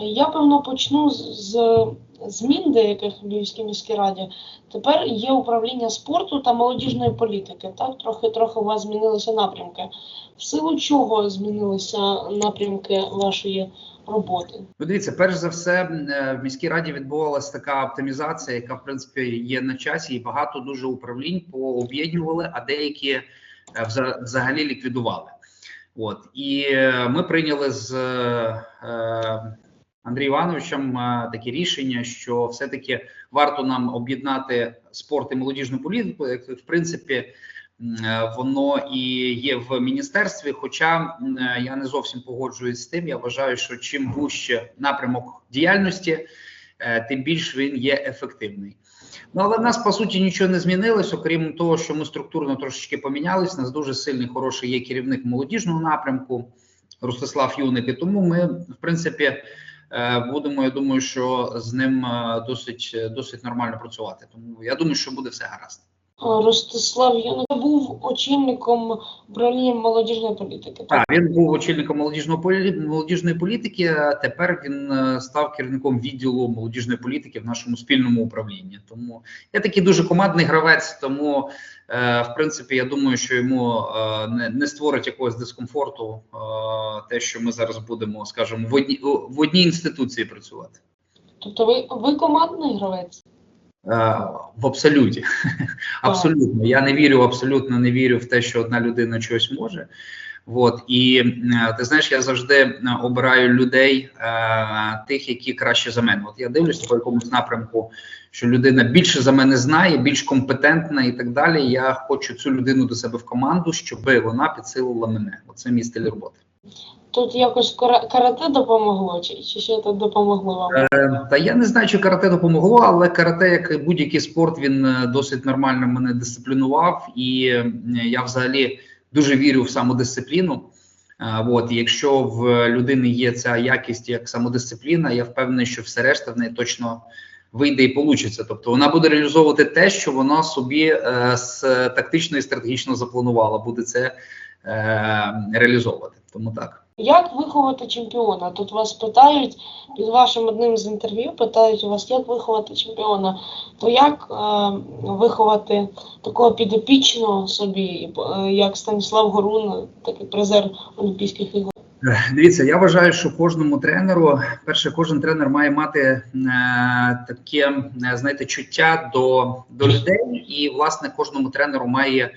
Я певно почну з, змін деяких в Львівській міській раді. Тепер є управління спорту та молодіжної політики. Так, трохи трохи у вас змінилися напрямки. В силу чого змінилися напрямки вашої роботи? Ну, дивіться, перш за все, е, в міській раді відбувалася така оптимізація, яка в принципі є на часі, і багато дуже управлінь пооб'єднували, а деякі е, вза- взагалі ліквідували. От і е, ми прийняли з Андрієм Івановичем е, таке рішення, що все-таки варто нам об'єднати спорт і молодіжну політику, в принципі. е, Воно і є в міністерстві. Хоча е, я не зовсім погоджуюсь з тим. Я вважаю, що чим вужче напрямок діяльності, тим більш він є ефективний. Ну але в нас по суті нічого не змінилось, окрім того, що ми структурно трошечки помінялись. У нас дуже сильний хороший є керівник молодіжного напрямку Ростислав Юник. І тому ми, в принципі, будемо. Я думаю, що з ним е, досить досить нормально працювати. Тому я думаю, що буде все гаразд. Ростислав Юник був очільником управління молодіжної політики. Так, він був очільником молодіжного полі... молодіжної політики. а Тепер він е, став керівником відділу молодіжної політики в нашому спільному управлінні. Тому я такий дуже командний гравець. Тому, е, в принципі, я думаю, що йому е, не, не створить якогось дискомфорту, е, те, що ми зараз будемо, скажімо, в одній в одній інституції працювати. Тобто ви, ви командний гравець? Е, В абсолюті. Абсолютно. Я не вірю, абсолютно не вірю в те, що одна людина щось може. От і е, ти знаєш, я завжди е, обираю людей, тих, які краще за мене. От я дивлюся по якомусь напрямку, що людина більше за мене знає, більш компетентна і так далі. Я хочу цю людину до себе в команду, щоб вона підсилила мене. Оце мій стиль роботи. Тут якось кара- карате допомогло, чи, чи що тут допомогло вам? Е, Та я не знаю, чи карате допомогло, але карате, як будь-який спорт, він е, досить нормально мене дисциплінував, і е, я взагалі дуже вірю в самодисципліну. Е, От, якщо в людини є ця якість як самодисципліна, я впевнений, що все решта в неї точно вийде і получиться. Тобто вона буде реалізовувати те, що вона собі е, з тактично і стратегічно запланувала, буде це е, реалізовувати. Тому так. Як виховати чемпіона? Тут вас питають під вашим одним з інтерв'ю, питають у вас, як виховати чемпіона. То як е, виховати такого підопічного собі, е, як Станіслав Горун, такий призер Олімпійських ігор? Дивіться, я вважаю, що кожному тренеру, перше, кожен тренер має мати е, таке, е, знаєте, чуття до, до людей, і власне кожному тренеру має е,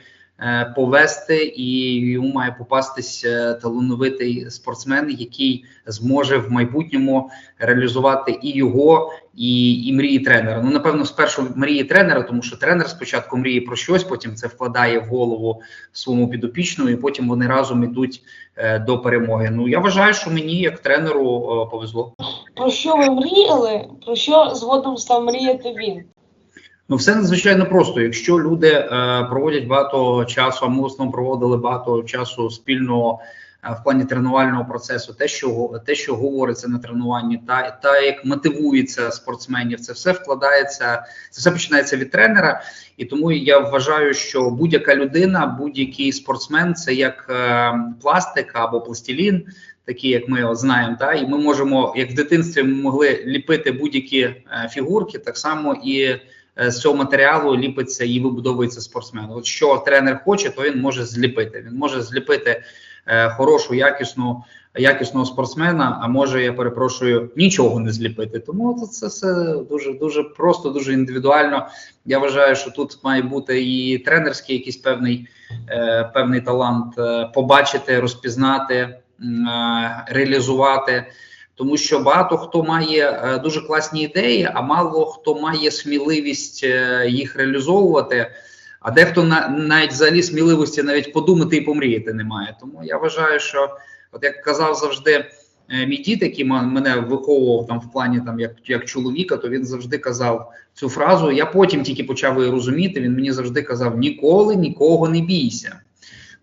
повести і йому має попастись е, талановитий спортсмен, який зможе в майбутньому реалізувати і його, і, і мрії тренера. Ну, напевно, спершу мрії тренера, тому що тренер спочатку мріє про щось, потім це вкладає в голову своєму підопічному, і потім вони разом ідуть е, до перемоги. Ну я вважаю, що мені як тренеру е, повезло. Про що ви мріяли? Про що згодом став мріяти він? Ну, все надзвичайно просто. Якщо люди е, проводять багато часу, а ми в основному проводили багато часу спільно е, в плані тренувального процесу, те, що те, що говориться на тренуванні, та та як мотивується спортсменів, це все вкладається, це все починається від тренера. І тому я вважаю, що будь-яка людина, будь-який спортсмен це як е, пластик або пластилін, такі як ми знаємо. Та і ми можемо, як в дитинстві, ми могли ліпити будь-які е, фігурки, так само і з цього матеріалу ліпиться і вибудовується спортсмен. От що тренер хоче, то він може зліпити. Він може зліпити е, хорошу, якісну, якісного спортсмена, а може, я перепрошую, нічого не зліпити. Тому це, все дуже дуже просто, дуже індивідуально. Я вважаю, що тут має бути і тренерський якийсь певний, е, певний талант е, побачити, розпізнати, е, реалізувати. Тому що багато хто має е, дуже класні ідеї, а мало хто має сміливість е, їх реалізовувати. А дехто на навіть взагалі сміливості навіть подумати і помріяти немає. Тому я вважаю, що от як казав завжди е, мій дід, який мене виховував там в плані там як, як чоловіка, то він завжди казав цю фразу. Я потім тільки почав її розуміти. Він мені завжди казав: ніколи нікого не бійся.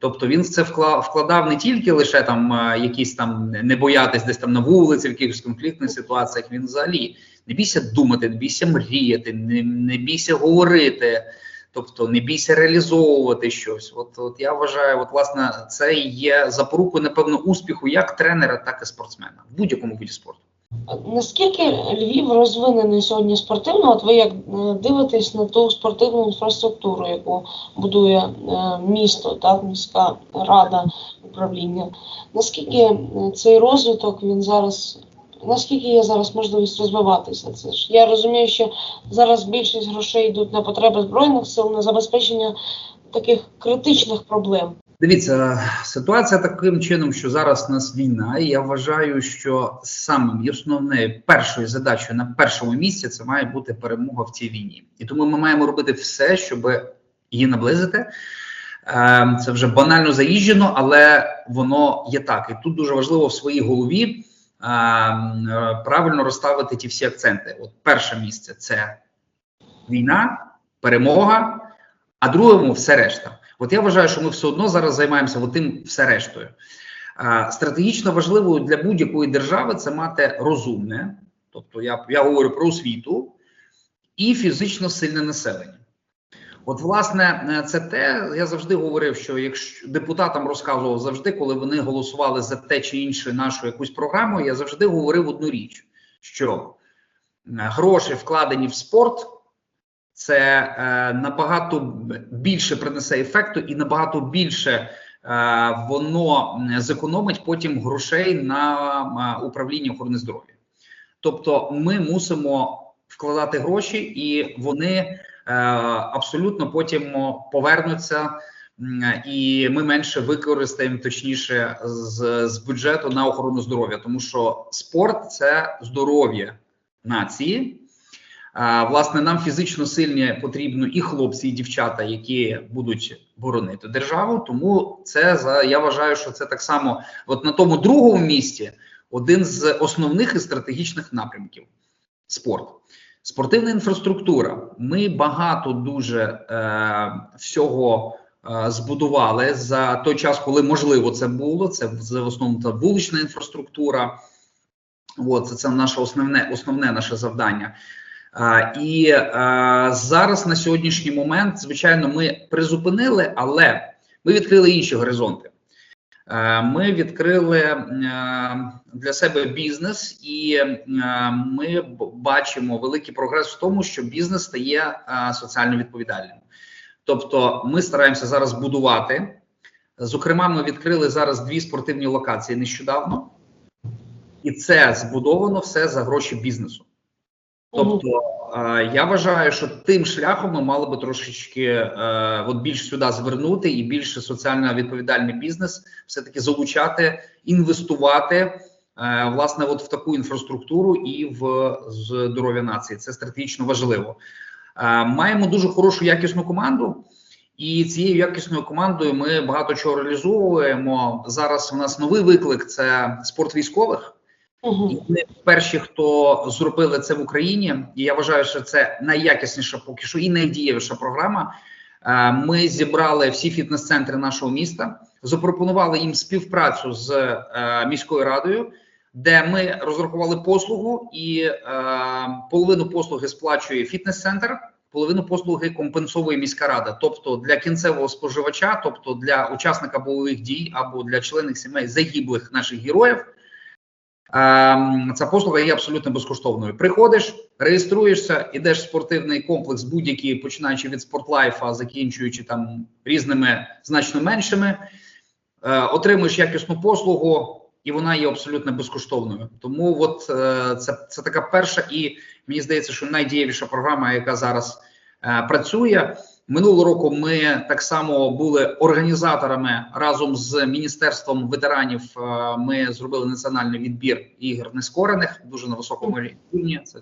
Тобто він в це вкла- вкладав не тільки лише там е, якісь там не боятись десь там на вулиці, в якихось конфліктних ситуаціях. Він взагалі не бійся думати, не бійся мріяти, не, не бійся говорити, тобто не бійся реалізовувати щось. От, от я вважаю, от власне це є запорукою, напевно, успіху як тренера, так і спортсмена в будь-якому виді спорту. Наскільки Львів розвинений сьогодні спортивно? От ви як е, дивитесь на ту спортивну інфраструктуру, яку будує е, місто, так, міська рада управління? Наскільки е, цей розвиток він зараз? Наскільки є зараз можливість розвиватися? Це ж я розумію, що зараз більшість грошей йдуть на потреби збройних сил на забезпечення таких критичних проблем. Дивіться, ситуація таким чином, що зараз у нас війна, і я вважаю, що самим основною першою задачею на першому місці це має бути перемога в цій війні. І тому ми маємо робити все, щоб її наблизити. Ем, Це вже банально заїжджено, але воно є так. І тут дуже важливо в своїй голові ем, правильно розставити ті всі акценти. От перше місце це війна, перемога, а другому все решта. От я вважаю, що ми все одно зараз займаємося тим все рештою. Стратегічно важливою для будь-якої держави це мати розумне, тобто я, я говорю про освіту і фізично сильне населення. От, власне, е, це те, я завжди говорив, що якщо депутатам розказував завжди, коли вони голосували за те чи інше нашу якусь програму, я завжди говорив одну річ: що е, гроші вкладені в спорт це е, набагато більше принесе ефекту і набагато більше е, воно зекономить потім грошей на е, управління охорони здоров'я. Тобто, ми мусимо вкладати гроші, і вони абсолютно потім повернуться. І ми менше використаємо точніше з, з бюджету на охорону здоров'я, тому що спорт це здоров'я нації, а, Власне, нам фізично сильні потрібно і хлопці, і дівчата, які будуть боронити державу. Тому це за я вважаю, що це так само, от на тому другому місці, один з основних і стратегічних напрямків спорт. Спортивна інфраструктура. Ми багато дуже е, всього е, збудували за той час, коли можливо це було. Це в основному та вулична інфраструктура. От, це, це наше основне, основне наше завдання. І зараз на сьогоднішній момент, звичайно, ми призупинили, але ми відкрили інші горизонти. Ми відкрили для себе бізнес, і ми бачимо великий прогрес в тому, що бізнес стає соціально відповідальним. Тобто, ми стараємося зараз будувати. Зокрема, ми відкрили зараз дві спортивні локації нещодавно, і це збудовано все за гроші бізнесу. Тобто е, я вважаю, що тим шляхом ми мали би трошечки е, от більш сюди звернути і більше соціально відповідальний бізнес все таки залучати, інвестувати е, власне от в таку інфраструктуру і в здоров'я нації. Це стратегічно важливо. Маємо дуже хорошу якісну команду. І цією якісною командою ми багато чого реалізовуємо. Зараз у нас новий виклик це спорт військових. І ми перші, хто зробили це в Україні, і я вважаю, що це найякісніша поки що і найдієвіша програма. Е, Ми зібрали всі фітнес-центри нашого міста, запропонували їм співпрацю з е, міською радою, де ми розрахували послугу, і е, половину послуги сплачує фітнес-центр, половину послуги компенсовує міська рада. Тобто для кінцевого споживача, тобто для учасника бойових дій або для членів сімей загиблих наших героїв. Ця послуга є абсолютно безкоштовною. Приходиш, реєструєшся, ідеш в спортивний комплекс, будь-який, починаючи від спортлайфа, закінчуючи там різними значно меншими, е, отримуєш якісну послугу, і вона є абсолютно безкоштовною. Тому от е, це, це така перша і мені здається, що найдієвіша програма, яка зараз е, працює. Минулого року ми так само були організаторами разом з міністерством ветеранів. е, Ми зробили національний відбір ігор нескорених дуже на високому рівні. Це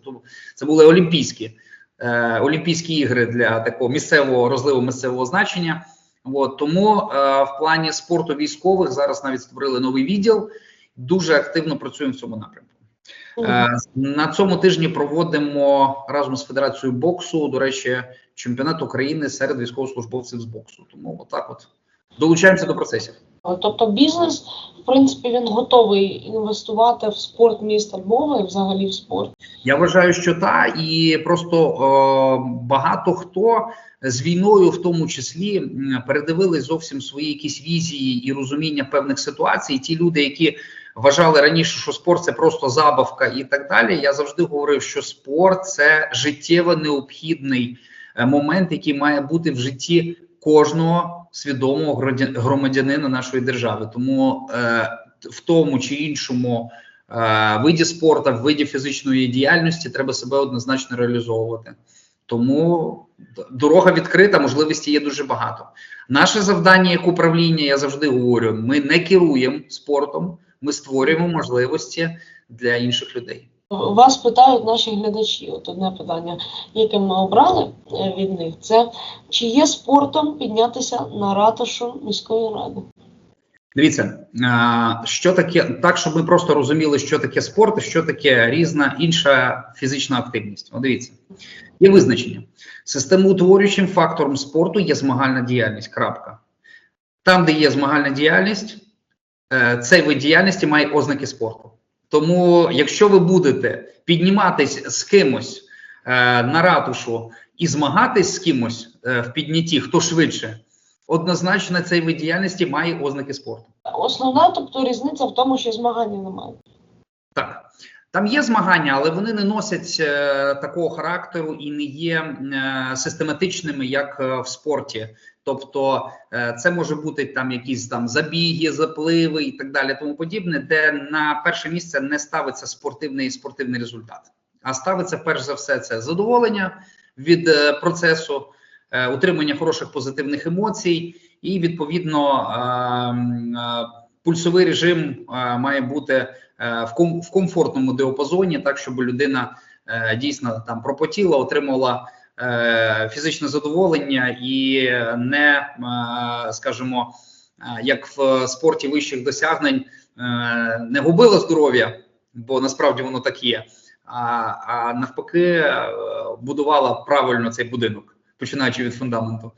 це були олімпійські е, олімпійські ігри для такого місцевого розливу місцевого значення. От тому е, в плані спорту військових зараз навіть створили новий відділ. Дуже активно працюємо в цьому напрямку. Е, На цьому тижні проводимо разом з Федерацією боксу, до речі, чемпіонат України серед військовослужбовців з боксу. Тому отак от долучаємося до процесів. Тобто бізнес, в принципі, він готовий інвестувати в спорт міста Львова і взагалі в спорт. Я вважаю, що та і просто е, багато хто з війною, в тому числі, передивили зовсім свої якісь візії і розуміння певних ситуацій. Ті люди, які вважали раніше, що спорт це просто забавка і так далі. Я завжди говорив, що спорт це життєво необхідний е, момент, який має бути в житті кожного свідомого громадянина нашої держави. Тому е, в тому чи іншому е, виді спорту, в виді фізичної діяльності треба себе однозначно реалізовувати. Тому дорога відкрита, можливості є дуже багато. Наше завдання як управління, я завжди говорю: ми не керуємо спортом, ми створюємо можливості для інших людей. Вас питають наші глядачі. От одне питання, яке ми обрали е, від них, це чи є спортом піднятися на ратушу міської ради? Дивіться, що таке, так, щоб ми просто розуміли, що таке спорт що таке різна інша фізична активність. О, дивіться, є визначення. Системоутворюючим фактором спорту є змагальна діяльність. Крапка. Там, де є змагальна діяльність, е, цей вид діяльності має ознаки спорту. Тому, якщо ви будете підніматись з кимось е, на ратушу і змагатись з кимось е, в піднятті, хто швидше, однозначно цей вид діяльності має ознаки спорту. Основна, тобто різниця в тому, що змагання немає. Так, там є змагання, але вони не носять е, такого характеру і не є е, систематичними, як е, в спорті. Тобто, це може бути там якісь там забіги, запливи і так далі, тому подібне, де на перше місце не ставиться спортивний спортивний результат, а ставиться перш за все це задоволення від процесу, утримання хороших позитивних емоцій, і відповідно е, е, пульсовий режим має бути в ком в комфортному діапазоні, так щоб людина е, дійсно там пропотіла, отримала е, фізичне задоволення і не, е, скажімо, е, як в спорті вищих досягнень, е, не губила здоров'я, бо насправді воно так є. А, а навпаки, е, будувала правильно цей будинок, починаючи від фундаменту.